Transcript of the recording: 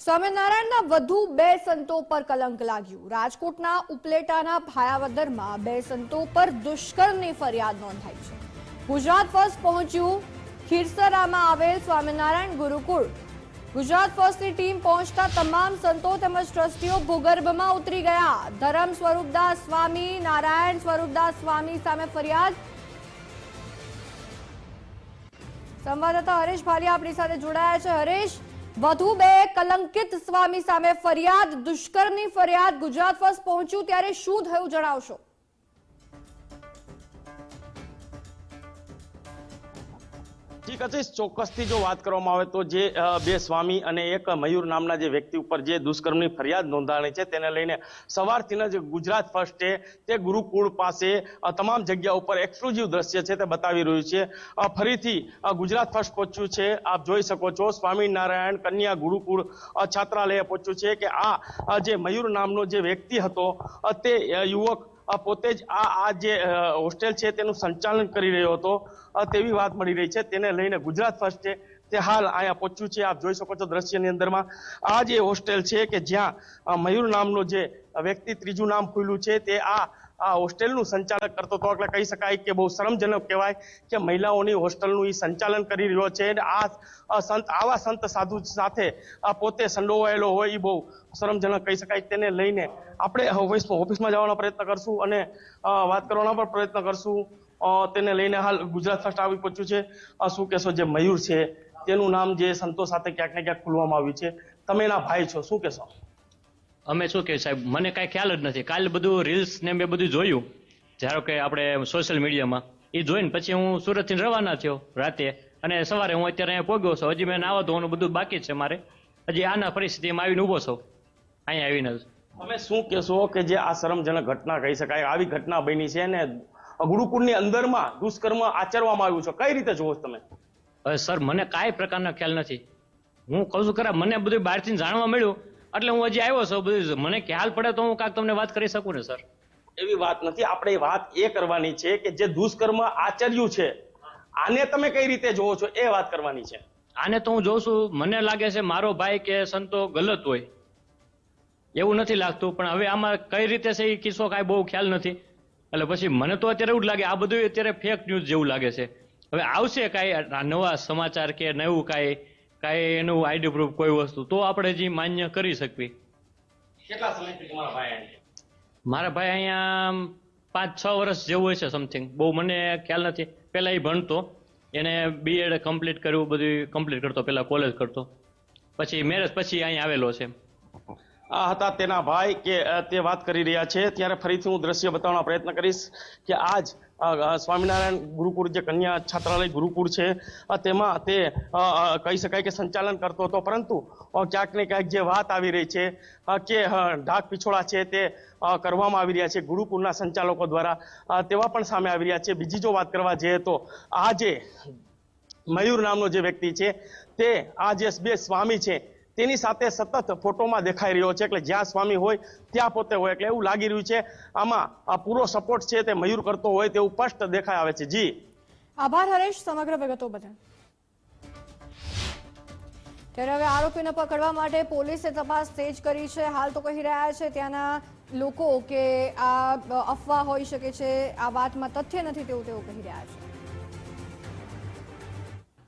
સ્વામિનારાયણના વધુ બે સંતો પર કલંક લાગ્યું. રાજકોટના ઉપલેટાના ભાયાવદરમાં બે સંતો પર દુષ્કર્મની ફરિયાદ નોંધાઈ છે. ગુજરાત ફર્સ્ટ પહોંચ્યું. ખીરસરામાં આવેલ સ્વામિનારાયણ ગુરુકુળ. ગુજરાત ફર્સ્ટની ટીમ પહોંચતા તમામ સંતો તેમજ ટ્રસ્ટીઓ ભૂગર્ભમાં ઉતરી ગયા. ધરમ સ્વરૂપદાસ સ્વામી, નારાયણ સ્વરૂપદાસ સ્વામી સામે ફરિયાદ. સંવાદદાતા હરેશ ભાલિયા આપણી સાથે જોડાયા છે. હરેશ વધુ બે કલંકિત સ્વામી સામે ફરિયાદ દુષ્કર્મની ફરિયાદ ગુજરાત ફર્સ્ટ પહોંચ્યું, ત્યારે શું થયું જણાવશો? ઠીક છે, ચોક્કસથી જો વાત કરવામાં આવે તો જે બે સ્વામી અને એક મયુર નામના જે વ્યક્તિ ઉપર જે દુષ્કર્મની ફરિયાદ નોંધાણી છે, તેને લઈને સવારથી જ ગુજરાત ફર્સ્ટે તે ગુરુકુળ પાસે તમામ જગ્યા ઉપર એક્સક્લુઝિવ દ્રશ્ય છે તે બતાવી રહ્યું છે. ફરીથી ગુજરાત ફર્સ્ટ પહોંચ્યું છે, આપ જોઈ શકો છો, સ્વામિનારાયણ કન્યા ગુરુકુળ છાત્રાલય પહોંચ્યું છે કે આ જે મયુર નામનો જે વ્યક્તિ હતો તે યુવક પોતે જ આ આ જે હોસ્ટેલ છે તેનું સંચાલન કરી રહ્યો હતો. તેવી વાત મળી રહી છે. તેને લઈને ગુજરાત ફર્સ્ટ છે. તે હાલ અહીંયા પહોંચ્યું છે. આપ જોઈ શકો છો દ્રશ્યની અંદરમાં. આ જે હોસ્ટેલ છે કે જ્યાં મયુર નામનો જે વ્યક્તિ ત્રીજું નામ ખુલ્યું છે, તે આ આ હોસ્ટેલનું સંચાલન કરતો હતો. એટલે કહી શકાય કે બહુ શરમજનક કહેવાય કે મહિલાઓની હોસ્ટેલનું એ સંચાલન કરી રહ્યો છે. અને આ સંત, આવા સંત સાધુ સાથે પોતે સંડોવાયેલો હોય એ બહુ શરમજનક કહી શકાય. તેને લઈને આપણે ઓફિસમાં ઓફિસમાં જવાનો પ્રયત્ન કરશું અને વાત કરવાનો પણ પ્રયત્ન કરશું. તેને લઈને હાલ ગુજરાત ફર્સ્ટ આવી પહોંચ્યું છે. શું કહેશો, જે મયુર છે, તેનું નામ જે સંતો સાથે ક્યાંક ને ક્યાંક ખુલવામાં આવ્યું છે. તમે એના ભાઈ છો, શું કહેશો? અમે શું કે સાહેબ મને કાંઈ ખ્યાલ જ નથી. કાલે બધું રીલ્સ ને મેં બધું જોયું. ધારો કે આપણે સોશિયલ મીડિયામાં એ જોઈને પછી હું સુરતથી રવાના થયો રાતે. અને સવારે હું અત્યારે અહીંયા પહોંચ્યો છું. હજી મેં નાવા ધોવાનું બધું બાકી છે મારે. હજી આના પરિસ્થિતિમાં આવીને ઊભો છું. અહીંયા આવીને તમે શું કહેશો કે જે આ શરમજનક ઘટના કહી શકાય? આવી ઘટના બની છે ને ગુરુકુળની અંદરમાં દુષ્કર્મ આચરવામાં આવ્યું છે. કઈ રીતે જોવો છો તમે? હવે સર મને કાંઈ પ્રકારનો ખ્યાલ નથી. હું કહું છું ખરા મને બધું બહારથી જાણવા મળ્યું. એટલે હું હજી આવ્યો છું બધું મને ખ્યાલ પડે તો હું કાંક તમને વાત કરી શકું ને સર? એવી વાત નથી. આપણે વાત એ કરવાની છે કે જે દુષ્કર્મ આચર્યું છે આને તમે કઈ રીતે જોવો છો એ વાત કરવાની છે. આને તો હું જોઉં છું. મને લાગે છે મારો ભાઈ કે સંતો ગલત હોય. એવું નથી લાગતું પણ હવે આમાં કઈ રીતે છે એ કિસ્સો કાંઈ બહુ ખ્યાલ નથી. એટલે પછી મને તો અત્યારે એવું જ લાગે આ બધું અત્યારે ફેક ન્યૂઝ જેવું લાગે છે. હવે આવશે કાંઈ નવા સમાચાર કે નવું કાંઈ કાંઈ એનું આઈડી પ્રૂફ કોઈ વસ્તુ તો આપણે જે માન્ય કરી શકવી. કેટલા સમયથી તમારા ભાઈ અહીંયા મારા ભાઈ અહીંયા પાંચ છ વર્ષ જેવું હોય છે સમથિંગ બહુ મને ખ્યાલ નથી. પહેલા એ ભણતો એને બીએડ કમ્પ્લીટ કર્યું બધું કમ્પ્લીટ કરતો પહેલા કોલેજ કરતો. પછી મેરેજ પછી અહીંયા આવેલો છે. આ હતા તેના ભાઈ કે તે વાત કરી રહ્યા છે. ત્યારે ફરીથી હું દ્રશ્ય બતાવવાનો પ્રયત્ન કરીશ કે આજ સ્વામિનારાયણ ગુરુકુળ જે કન્યા છાત્રાલય ગુરુકુળ છે તેમાં તે કહી શકાય કે સંચાલન કરતો હતો. પરંતુ ક્યાંક ને ક્યાંક જે વાત આવી રહી છે કે ઢાક પીછોડા છે તે કરવામાં આવી રહ્યા છે ગુરુકુળના સંચાલકો દ્વારા. તેવા પણ સામે આવી રહ્યા છે. બીજી જો વાત કરવા જઈએ તો આજે મયુર નામનો જે વ્યક્તિ છે, તે આ જે બે સ્વામી છે. તેની સાથે સતત ફોટોમાં દેખાઈ રહ્યો છે એટલે જ્યાં સ્વામી હોય ત્યાં પોતે હોય એટલે એવું લાગી રહ્યું છે. આમાં આ પૂરો સપોર્ટ છે તે મયુર કરતો હોય તેવું સ્પષ્ટ દેખાઈ આવે છે. જી. આભાર હરેશ, સમગ્ર વિગતો બદલ. ત્યારે હવે આરોપીને પકડવા માટે પોલીસે તપાસ તેજ કરી છે. હાલ તો કહી રહ્યા છે ત્યાંના લોકો કે આ અફવા હોઈ શકે છે. આ વાતમાં તથ્ય નથી તેવું તેઓ કહી રહ્યા છે.